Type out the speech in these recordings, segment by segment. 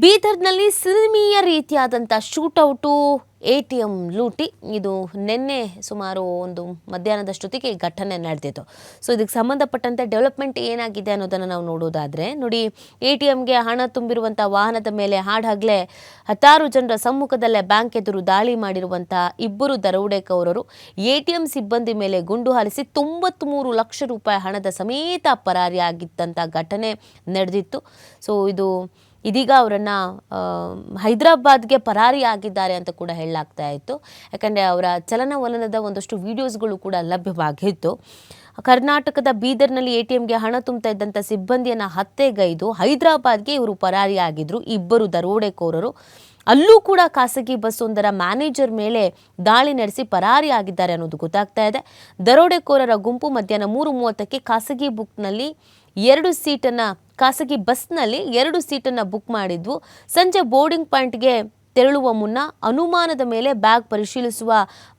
ಬೀದರ್ನಲ್ಲಿ ಸಿನಿಮೀಯ ರೀತಿಯಾದಂಥ ಶೂಟೌಟು, A T M ಲೂಟಿ. ಇದು ನಿನ್ನೆ ಸುಮಾರು ಒಂದು ಮಧ್ಯಾಹ್ನದಷ್ಟೊತ್ತಿಗೆ ಘಟನೆ ನಡೆದಿತ್ತು. ಸೊ ಇದಕ್ಕೆ ಸಂಬಂಧಪಟ್ಟಂತೆ ಡೆವಲಪ್ಮೆಂಟ್ ಏನಾಗಿದೆ ಅನ್ನೋದನ್ನು ನಾವು ನೋಡೋದಾದರೆ, ನೋಡಿ, ಎ ಟಿ ಎಮ್ಗೆ ಹಣ ತುಂಬಿರುವಂಥ ವಾಹನದ ಮೇಲೆ ಹಾಡಾಗಲೇ ಹತ್ತಾರು ಜನರ ಸಮ್ಮುಖದಲ್ಲೇ ಬ್ಯಾಂಕ್ ಎದುರು ದಾಳಿ ಮಾಡಿರುವಂಥ ಇಬ್ಬರು ದರೋಡೆಕೌರರು ಎ ಟಿ ಎಂ ಸಿಬ್ಬಂದಿ ಮೇಲೆ ಗುಂಡು ಹಾರಿಸಿ ತೊಂಬತ್ತ್ಮೂರು ಲಕ್ಷ ರೂಪಾಯಿ ಹಣದ ಸಮೇತ ಪರಾರಿಯಾಗಿದ್ದಂಥ ಘಟನೆ ನಡೆದಿತ್ತು. ಸೊ ಇದು ಇದೀಗ ಅವರನ್ನು ಹೈದರಾಬಾದ್ಗೆ ಪರಾರಿ ಆಗಿದ್ದಾರೆ ಅಂತ ಕೂಡ ಹೇಳಲಾಗ್ತಾ ಇತ್ತು. ಯಾಕಂದರೆ ಅವರ ಚಲನವಲನದ ಒಂದಷ್ಟು ವಿಡಿಯೋಸ್ಗಳು ಕೂಡ ಲಭ್ಯವಾಗಿತ್ತು. ಕರ್ನಾಟಕದ ಬೀದರ್ನಲ್ಲಿ ಎ ಟಿ ಎಮ್ಗೆ ಹಣ ತುಂಬ್ತಾ ಇದ್ದಂಥ ಸಿಬ್ಬಂದಿಯನ್ನು ಹತ್ಯೆಗೈದು ಹೈದರಾಬಾದ್ಗೆ ಇವರು ಪರಾರಿಯಾಗಿದ್ದರು ಇಬ್ಬರು ದರೋಡೆಕೋರರು. ಅಲ್ಲೂ ಕೂಡ ಖಾಸಗಿ ಬಸ್ ಒಂದರ ಮ್ಯಾನೇಜರ್ ಮೇಲೆ ದಾಳಿ ನಡೆಸಿ ಪರಾರಿಯಾಗಿದ್ದಾರೆ ಅನ್ನೋದು ಗೊತ್ತಾಗ್ತಾ ಇದೆ. ದರೋಡೆಕೋರರ ಗುಂಪು ಮಧ್ಯಾಹ್ನ ಮೂರು ಮೂವತ್ತಕ್ಕೆ ಖಾಸಗಿ ಬುಕ್ನಲ್ಲಿ ಎರಡು ಸೀಟನ್ನು ಖಾಸಗಿ ಬಸ್ನಲ್ಲಿ ಎರಡು ಸೀಟನ್ನು ಬುಕ್ ಮಾಡಿದ್ವು ಸಂಜೆ ಬೋರ್ಡಿಂಗ್ ಪಾಯಿಂಟ್ಗೆ ತೆರಳುವ ಮುನ್ನ ಅನುಮಾನದ ಮೇಲೆ ಬ್ಯಾಗ್ ಪರಿಶೀಲಿಸುವ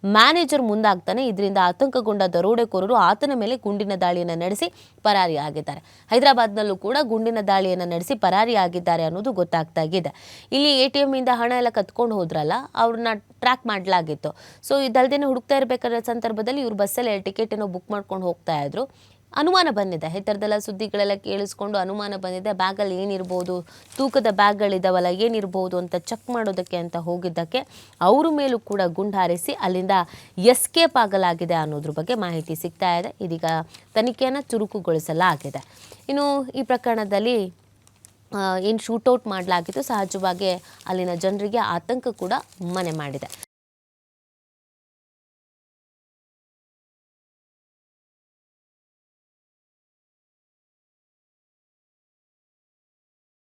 ಮ್ಯಾನೇಜರ್ ಮುಂದಾಗ್ತಾನೆ. ಇದರಿಂದ ಆತಂಕಗೊಂಡ ದರೋಡೆಕೋರರು ಆತನ ಮೇಲೆ ಗುಂಡಿನ ದಾಳಿಯನ್ನು ನಡೆಸಿ ಪರಾರಿಯಾಗಿದ್ದಾರೆ. ಹೈದರಾಬಾದ್ನಲ್ಲೂ ಕೂಡ ಗುಂಡಿನ ದಾಳಿಯನ್ನು ನಡೆಸಿ ಪರಾರಿಯಾಗಿದ್ದಾರೆ ಅನ್ನೋದು ಗೊತ್ತಾಗ್ತಾ ಇದೆ. ಇಲ್ಲಿ ಎ ಟಿ ಎಮ್ಮಿಂದ ಹಣ ಎಲ್ಲ ಕತ್ಕೊಂಡು ಹೋದ್ರಲ್ಲ, ಅವ್ರನ್ನ ಟ್ರ್ಯಾಕ್ ಮಾಡಲಾಗಿತ್ತು. ಸೊ, ಇದಲ್ದೇನೆ ಹುಡುಕ್ತಾ ಇರಬೇಕಾದ ಸಂದರ್ಭದಲ್ಲಿ ಇವರು ಬಸ್ಸಲ್ಲಿ ಟಿಕೆಟ್ ಏನೋ ಬುಕ್ ಮಾಡ್ಕೊಂಡು ಹೋಗ್ತಾ ಇದ್ರು. ಅನುಮಾನ ಬಂದಿದೆ. ಈ ಥರದೆಲ್ಲ ಸುದ್ದಿಗಳೆಲ್ಲ ಕೇಳಿಸ್ಕೊಂಡು ಅನುಮಾನ ಬಂದಿದೆ. ಬ್ಯಾಗಲ್ಲಿ ಏನಿರ್ಬೋದು? ತೂಕದ ಬ್ಯಾಗ್ಗಳಿದ್ದಾವಲ್ಲ ಏನಿರ್ಬೋದು ಅಂತ ಚೆಕ್ ಮಾಡೋದಕ್ಕೆ ಅಂತ ಹೋಗಿದ್ದಕ್ಕೆ ಅವ್ರ ಮೇಲೂ ಕೂಡ ಗುಂಡು ಹಾರಿಸಿ ಅಲ್ಲಿಂದ ಎಸ್ಕೇಪ್ ಆಗಲಾಗಿದೆ ಅನ್ನೋದ್ರ ಬಗ್ಗೆ ಮಾಹಿತಿ ಸಿಗ್ತಾ ಇದೆ. ಇದೀಗ ತನಿಖೆಯನ್ನು ಚುರುಕುಗೊಳಿಸಲಾಗಿದೆ. ಇನ್ನು ಈ ಪ್ರಕರಣದಲ್ಲಿ ಏನು ಶೂಟೌಟ್ ಮಾಡಲಾಗಿತ್ತು ಸಹಜವಾಗಿ ಅಲ್ಲಿನ ಜನರಿಗೆ ಆತಂಕ ಕೂಡ ಮನೆ ಮಾಡಿದೆ.